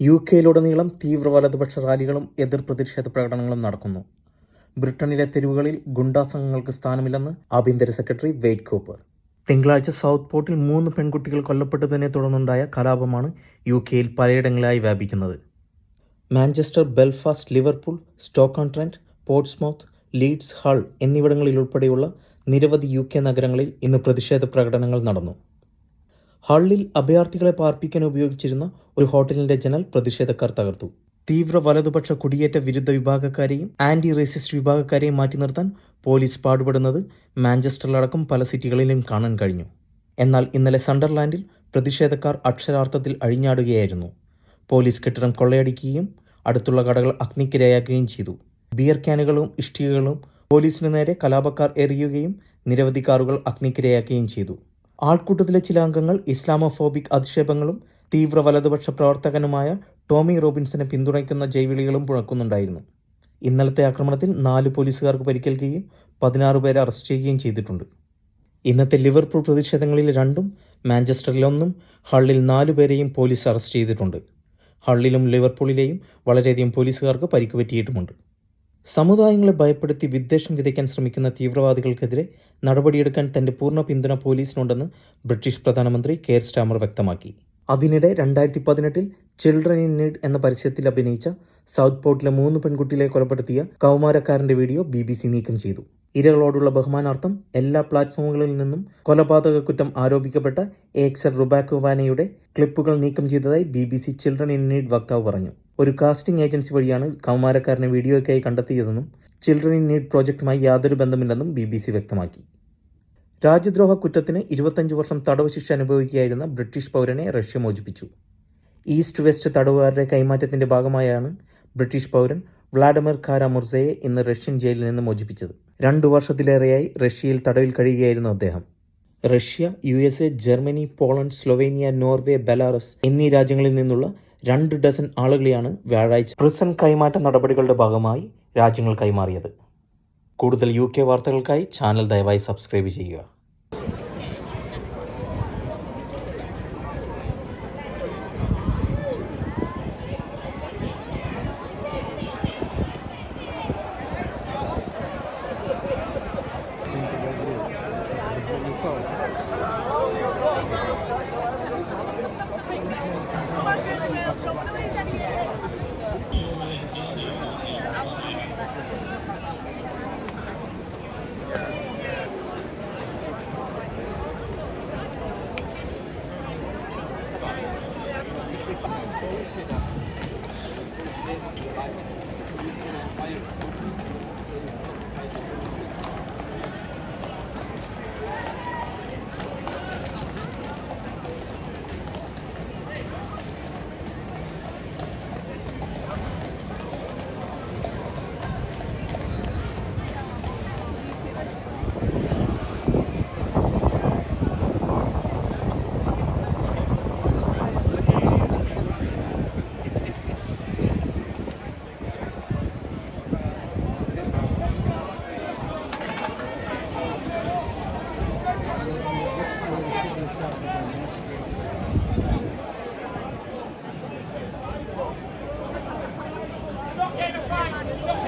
U കെയിലുടനീളം തീവ്ര വലതുപക്ഷ റാലികളും എതിർ പ്രതിഷേധ പ്രകടനങ്ങളും നടക്കുന്നു. ബ്രിട്ടനിലെ തെരുവുകളിൽ ഗുണ്ടാ സംഘങ്ങൾക്ക് സ്ഥാനമില്ലെന്ന് ആഭ്യന്തര സെക്രട്ടറി വെയ്റ്റ് കൂപ്പർ. തിങ്കളാഴ്ച സൗത്ത് പോർട്ടിൽ മൂന്ന് പെൺകുട്ടികൾ കൊല്ലപ്പെട്ടതിനെ തുടർന്നുണ്ടായ കലാപമാണ് യു കെയിൽ പലയിടങ്ങളിലായി വ്യാപിക്കുന്നത്. Manchester Belfast Liverpool Stoke on Trent Portsmouth Leeds Hull എന്നിവിടങ്ങളിൽ ഉൾപ്പെടെയുള്ള നിരവധി യു കെ നഗരങ്ങളിൽ ഇന്ന് പ്രതിഷേധ പ്രകടനങ്ങൾ നടന്നു. ഹള്ളിൽ അഭയാർത്ഥികളെ പാർപ്പിക്കാൻ ഉപയോഗിച്ചിരുന്ന ഒരു ഹോട്ടലിന്റെ ജനൽ പ്രതിഷേധക്കാർ തകർത്തു. തീവ്ര വലതുപക്ഷ കുടിയേറ്റ വിരുദ്ധ വിഭാഗക്കാരെയും ആന്റി റേസിസ്റ്റ് വിഭാഗക്കാരെയും മാറ്റി നിർത്താൻ പോലീസ് പാടുപെടുന്നത് മാഞ്ചസ്റ്ററിലടക്കം പല സിറ്റികളിലും കാണാൻ കഴിഞ്ഞു. എന്നാൽ ഇന്നലെ സണ്ടർലാൻഡിൽ പ്രതിഷേധക്കാർ അക്ഷരാർത്ഥത്തിൽ അഴിഞ്ഞാടുകയായിരുന്നു. പോലീസ് കെട്ടിടം കൊള്ളയടിക്കുകയും അടുത്തുള്ള കടകൾ അഗ്നിക്കിരയാക്കുകയും ചെയ്തു. ബിയർ ക്യാനുകളും ഇഷ്ടികകളും പോലീസിനു നേരെ കലാപക്കാർ എറിയുകയും നിരവധി കാറുകൾ അഗ്നിക്കിരയാക്കുകയും ചെയ്തു. ആൾക്കൂട്ടത്തിലെ ചില അംഗങ്ങൾ ഇസ്ലാമോഫോബിക് അധിക്ഷേപങ്ങളും തീവ്ര വലതുപക്ഷ പ്രവർത്തകനുമായ ടോമി റോബിൻസിനെ പിന്തുണയ്ക്കുന്ന ജൈവിളികളും മുഴക്കുന്നുണ്ടായിരുന്നു ഇന്നലത്തെ ആക്രമണത്തിൽ നാല് പോലീസുകാർക്ക് പരിക്കേൽക്കുകയും പതിനാറ് പേരെ അറസ്റ്റ് ചെയ്യുകയും ചെയ്തിട്ടുണ്ട്. ഇന്നത്തെ ലിവർപൂൾ പ്രതിഷേധങ്ങളിൽ രണ്ടും മാഞ്ചസ്റ്ററിൽ ഒന്നും ഹള്ളിൽ നാലു പേരെയും പോലീസ് അറസ്റ്റ് ചെയ്തിട്ടുണ്ട്. ഹള്ളിലും ലിവർപൂളിലെയും വളരെയധികം പോലീസുകാർക്ക് പരിക്ക് പറ്റിയിട്ടുമുണ്ട്. സമുദായങ്ങളെ ഭയപ്പെടുത്തി വിദ്വേഷം വിതയ്ക്കാൻ ശ്രമിക്കുന്ന തീവ്രവാദികൾക്കെതിരെ നടപടിയെടുക്കാൻ തന്റെ പൂർണ പിന്തുണ പോലീസിനുണ്ടെന്ന് ബ്രിട്ടീഷ് പ്രധാനമന്ത്രി കെയർ സ്റ്റാമർ വ്യക്തമാക്കി. അതിനിടെ രണ്ടായിരത്തി പതിനെട്ടിൽ ചിൽഡ്രൻ ഇൻ നീഡ് എന്ന പരസ്യത്തിൽ അഭിനയിച്ച സൗത്ത് പോർട്ടിലെ മൂന്ന് പെൺകുട്ടികളെ കൊലപ്പെടുത്തിയ കൗമാരക്കാരന്റെ വീഡിയോ ബി ബി സി നീക്കം ചെയ്തു. ഇരകളോടുള്ള ബഹുമാനാർത്ഥം എല്ലാ പ്ലാറ്റ്ഫോമുകളിൽ നിന്നും കൊലപാതക കുറ്റം ആരോപിക്കപ്പെട്ട എക്സർ റുബാക്കുവാനയുടെ ക്ലിപ്പുകൾ നീക്കം ചെയ്തതായി B B C Children in Need വക്താവ് പറഞ്ഞു. ഒരു കാസ്റ്റിംഗ് ഏജൻസി വഴിയാണ് കൗമാരക്കാരനെ വീഡിയോയ്ക്കായി കണ്ടെത്തിയതെന്നും ചിൽഡ്രൻ ഇൻ നീഡ് പ്രോജക്റ്റുമായി യാതൊരു ബന്ധമില്ലെന്നും ബി ബി സി വ്യക്തമാക്കി. രാജ്യദ്രോഹ കുറ്റത്തിന് ഇരുപത്തഞ്ച് വർഷം തടവ് ശിക്ഷ അനുഭവിക്കുകയായിരുന്ന ബ്രിട്ടീഷ് പൗരനെ റഷ്യ മോചിപ്പിച്ചു. ഈസ്റ്റ് വെസ്റ്റ് തടവുകാരുടെ കൈമാറ്റത്തിന്റെ ഭാഗമായാണ് ബ്രിട്ടീഷ് പൗരൻ വ്ളാഡിമിർ കാരാമുർസയെ ഇന്ന് റഷ്യൻ ജയിലിൽ നിന്ന് മോചിപ്പിച്ചത്. രണ്ടു വർഷത്തിലേറെയായി റഷ്യയിൽ തടവിൽ കഴിയുകയായിരുന്നു അദ്ദേഹം. Russia U S A Germany Poland Slovenia Norway Belarus എന്നീ രാജ്യങ്ങളിൽ നിന്നുള്ള രണ്ട് ഡസൻ ആളുകളെയാണ് വ്യാഴാഴ്ച പ്രിസൺ കൈമാറ്റ നടപടികളുടെ ഭാഗമായി രാജ്യങ്ങൾ കൈമാറിയത്. കൂടുതൽ യു കെ വാർത്തകൾക്കായി ചാനൽ ദയവായി സബ്സ്ക്രൈബ് ചെയ്യുക. Hayır. Come on.